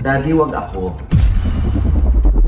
Daddy, wag ako.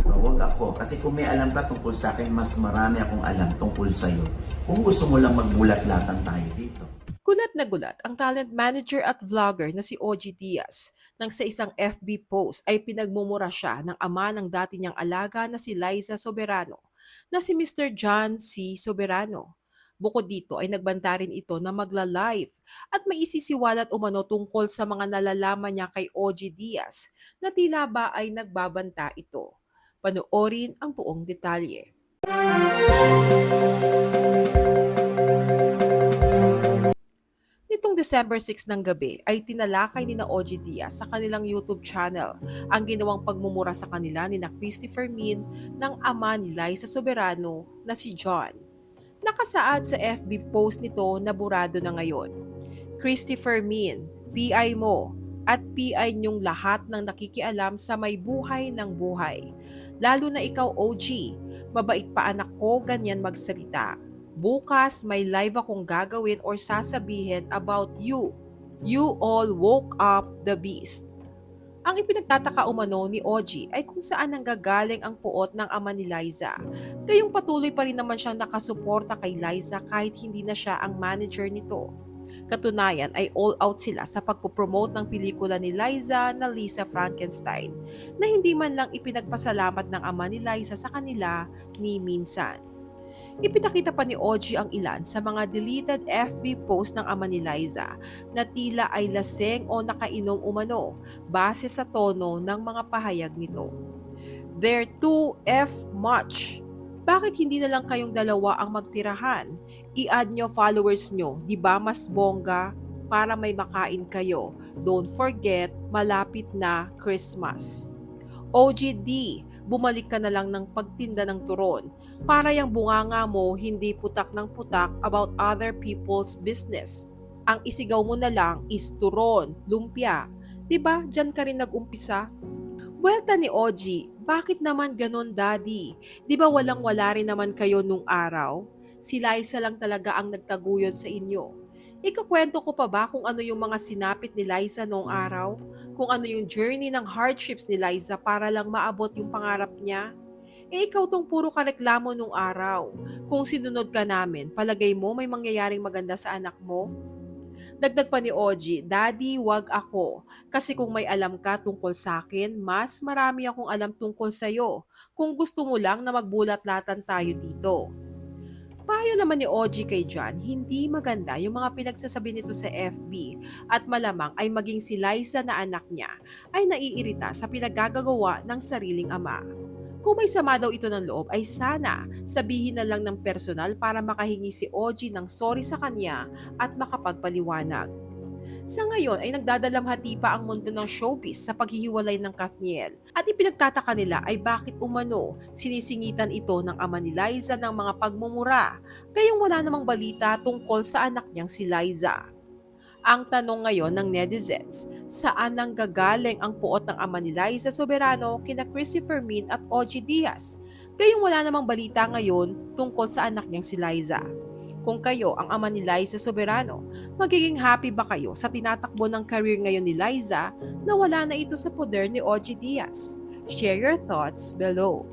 Oh, wag ako. Kasi kung may alam ka tungkol sa akin, mas marami akong alam tungkol sa'yo. Kung gusto mo lang magbulat-latan tayo dito. Gulat na gulat ang talent manager at vlogger na si OG Diaz nang sa isang FB post ay pinagmumura siya ng ama ng dati niyang alaga na si Liza Soberano na si Mr. John C. Soberano. Bukod dito ay nagbanta rin ito na magla-live at may isisiwalat umano tungkol sa mga nalalaman niya kay OG Diaz na tila ba ay nagbabanta ito. Panoorin ang buong detalye. Nitong December 6 ng gabi ay tinalakay ni na OG Diaz sa kanilang YouTube channel ang ginawang pagmumura sa kanila ni na Christopher Min ng ama ni Liza Soberano na si John. Nakasaad sa FB post nito na burado na ngayon. Christopher Min, PI mo at PI niyong lahat ng nakikialam sa may buhay ng buhay. Lalo na ikaw OG, mabait pa anak ko ganyan magsalita. Bukas may live akong gagawin or sasabihin about you. You all woke up the beast. Ang ipinagtataka umano ni Oji ay kung saan nanggagaling ang puot ng ama ni Liza. Gayong patuloy pa rin naman siyang nakasuporta kay Liza kahit hindi na siya ang manager nito. Katunayan ay all out sila sa pagpopromote ng pelikula ni Liza na Lisa Frankenstein na hindi man lang ipinagpasalamat ng ama ni Liza sa kanila ni minsan. Ipinakita pa ni Oji ang ilan sa mga deleted FB post ng ama ni Liza na tila ay laseng o nakainom umano base sa tono ng mga pahayag nito. They're too F much. Bakit hindi na lang kayong dalawa ang magtirahan? I-add nyo followers nyo, di ba mas bongga? Para may makain kayo. Don't forget, malapit na Christmas. OGD, bumalik ka na lang ng pagtinda ng turon para yung bunganga mo hindi putak ng putak about other people's business. Ang isigaw mo na lang is turon, lumpia. 'Di ba? Diyan ka rin nag-umpisa. Buwelta ni Oji, bakit naman ganon daddy? 'Di ba walang wala rin naman kayo nung araw? Si Liza lang talaga ang nagtaguyod sa inyo. Ikakwento ko pa ba kung ano yung mga sinapit ni Liza noong araw? Kung ano yung journey ng hardships ni Liza para lang maabot yung pangarap niya? Eh ikaw tong puro kareklamo nung araw. Kung sinunod ka namin, palagay mo may mangyayaring maganda sa anak mo? Dagdag pa ni Oji, Daddy, wag ako. Kasi kung may alam ka tungkol sa akin, mas marami akong alam tungkol sa'yo. Kung gusto mo lang na magbulat-latan tayo dito. Payo naman ni OG kay John, hindi maganda yung mga pinagsasabi nito sa FB at malamang ay maging si Liza na anak niya ay naiirita sa pinagagagawa ng sariling ama. Kung may sama daw ito ng loob ay sana sabihin na lang ng personal para makahingi si OG ng sorry sa kanya at makapagpaliwanag. Sa ngayon ay nagdadalamhati pa ang mundo ng showbiz sa paghihiwalay ng Kathniel at ipinagtataka nila ay bakit umano sinisingitan ito ng ama ni Liza ng mga pagmumura gayong wala namang balita tungkol sa anak niyang si Liza. Ang tanong ngayon ng netizens, saan nang gagaling ang puot ng ama ni Liza Soberano kina Christopher Min at OG Diaz? Gayong wala namang balita ngayon tungkol sa anak niyang si Liza. Kung kayo ang ama ni Liza Soberano, magiging happy ba kayo sa tinatakbo ng career ngayon ni Liza na wala na ito sa poder ni OG Diaz? Share your thoughts below.